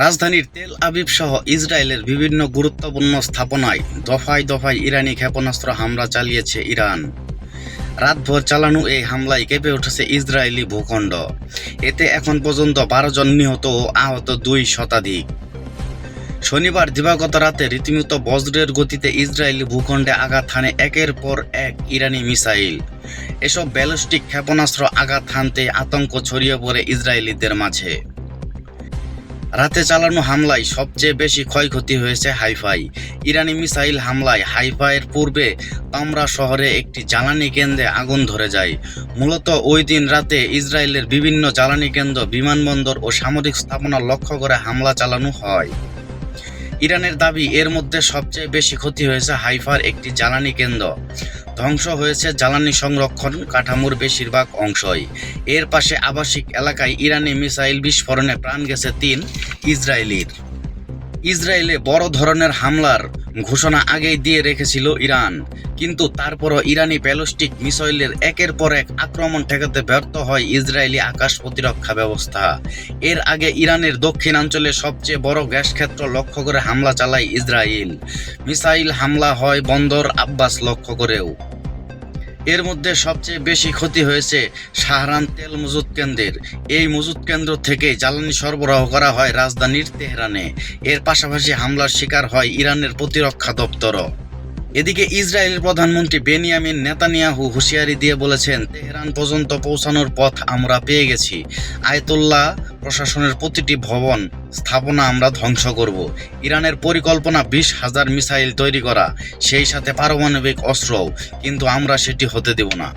রাজধানীর Tel Aviv সহ ইসরায়েলের বিভিন্ন গুরুত্বপূর্ণ স্থাপনায় দফায় দফায় ইরানি ক্ষেপণাস্ত্র হামলা চালিয়েছে ইরান। রাতভর চালানো এই হামলায় কেঁপে উঠেছে ইসরায়েলি ভূখণ্ড। এতে এখন পর্যন্ত বারো জন নিহত ও আহত দুই শতাধিক। শনিবার দিবাগত রাতে রীতিমতো বজ্রের গতিতে ইসরায়েলি ভূখণ্ডে আঘাত হানে একের পর এক ইরানি মিসাইল। এসব ব্যালিস্টিক ক্ষেপণাস্ত্র আঘাত হানতে আতঙ্ক ছড়িয়ে পড়ে ইসরায়েলিদের মাঝে। রাতে চালানো হামলায় সবচেয়ে বেশি ক্ষয়ক্ষতি হয়েছে হাইফাই। ইরানি মিসাইল হামলায় হাইফাইয়ের পূর্বে তামরা শহরে একটি জ্বালানি কেন্দ্রে আগুন ধরে যায়। মূলত ওই দিন রাতে ইসরায়েলের বিভিন্ন জ্বালানি কেন্দ্র, বিমানবন্দর ও সামরিক স্থাপনা লক্ষ্য করে হামলা চালানো হয়। ইরানের দাবি, এর মধ্যে সবচেয়ে বেশি ক্ষতি হয়েছে হাইফার একটি জ্বালানি কেন্দ্র। ধ্বংস হয়েছে জ্বালানি সংরক্ষণ কাঠামোর বেশিরভাগ অংশই। এর পাশে আবাসিক এলাকায় ইরানি মিসাইল বিস্ফোরণে প্রাণ গেছে তিন ইসরায়েলির। ইসরায়েলে বড় ধরনের হামলার ঘোষণা আগেই দিয়ে রেখেছিল ইরান। কিন্তু তারপরও ইরানি ব্যালিস্টিক মিসাইলের একের পর এক আক্রমণ ঠেকাতে ব্যর্থ হয় ইসরায়েলি আকাশ প্রতিরক্ষা ব্যবস্থা। এর আগে ইরানের দক্ষিণাঞ্চলে সবচেয়ে বড় গ্যাস ক্ষেত্র লক্ষ্য করে হামলা চালায় ইসরায়েল। মিসাইল হামলা হয় বন্দর আব্বাস লক্ষ্য করেও। এর মধ্যে সবচেয়ে বেশি ক্ষতি হয়েছে শাহরান তেল মজুদ কেন্দ্রের। এই মজুদ কেন্দ্র থেকে জ্বালানি সরবরাহ করা হয় রাজধানীর তেহরানে। এর পাশাপাশি হামলার শিকার হয় ইরানের প্রতিরক্ষা দপ্তরও। এদিকে ইসরায়েলের প্রধানমন্ত্রী বেনিয়ামিন নেতানিয়াহু হুঁশিয়ারি দিয়ে বলেছেন, তেহরান পর্যন্ত পৌঁছানোর পথ আমরা পেয়ে গেছি। আয়তুল্লাহ প্রশাসনের প্রতিটি ভবন স্থাপনা আমরা ধ্বংস করব। ইরানের পরিকল্পনা বিশ হাজার মিসাইল তৈরি করা, সেই সাথে পারমাণবিক অস্ত্রও, কিন্তু আমরা সেটি হতে দেব না।